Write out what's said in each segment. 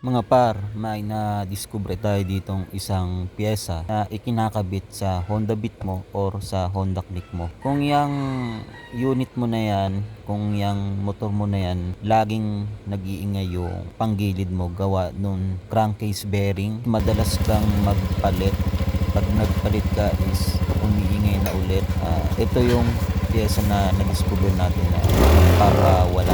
Mga par, may na-discover tayo ditong isang pyesa na ikinakabit sa Honda Beat mo or sa Honda Click mo. Kung yung unit mo na yan, kung yung motor mo na yan, laging nag-iingay yung panggilid mo gawa nung crankcase bearing, madalas kang magpalit. Pag nagpalit ka is umiingay na ulit. Ah, ito yung pyesa na na-discover natin na para wala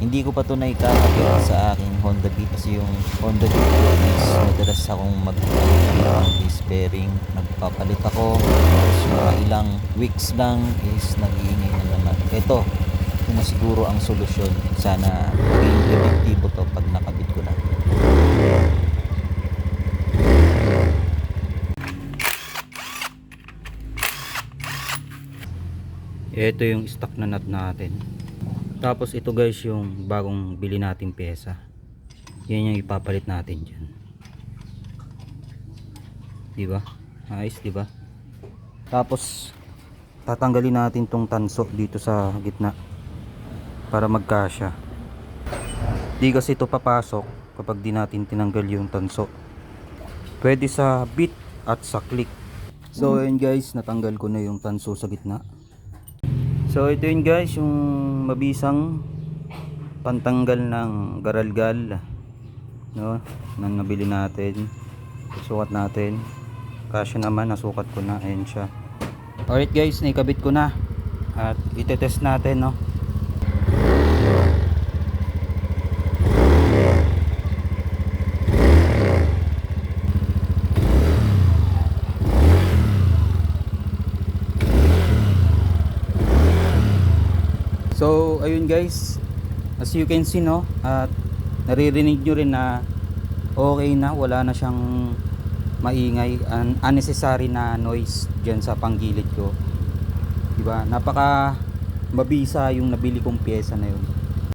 hindi ko pa ito naikakabit sa aking Honda Beat kasi yung Honda Beat ko is madalas akong magpapalit ng disc bearing. Nagpapalit ako. Tapos mga ilang weeks lang is nag-iingay na naman. Ito, na siguro ang solusyon. Sana maging epektibo to pag nakabit ko na. Ito yung stock na nut natin. Tapos ito guys yung bagong bili nating pyesa. Yan yung ipapalit natin dyan. Di ba? Ayos, di ba? Tapos tatanggalin natin tong tanso dito sa gitna para magkasya. Di kasi ito papasok kapag di natin tinanggal yung tanso. Pwede sa bit at sa click. So ayun guys, natanggal ko na yung tanso sa gitna. So ito yun guys, yung mabisang pantanggal ng garalgal no, na nabili natin. Sukat natin. Kasya naman, nasukat ko na. Ayan siya. Alright guys, naikabit ko na. At itetest natin no. So, ayun guys. As you can see, no, at naririnig nyo rin na okay na, wala na siyang maingay, un- unnecessary na noise dyan sa panggilid ko. Diba? Napaka mabisa yung nabili kong pyesa na yun.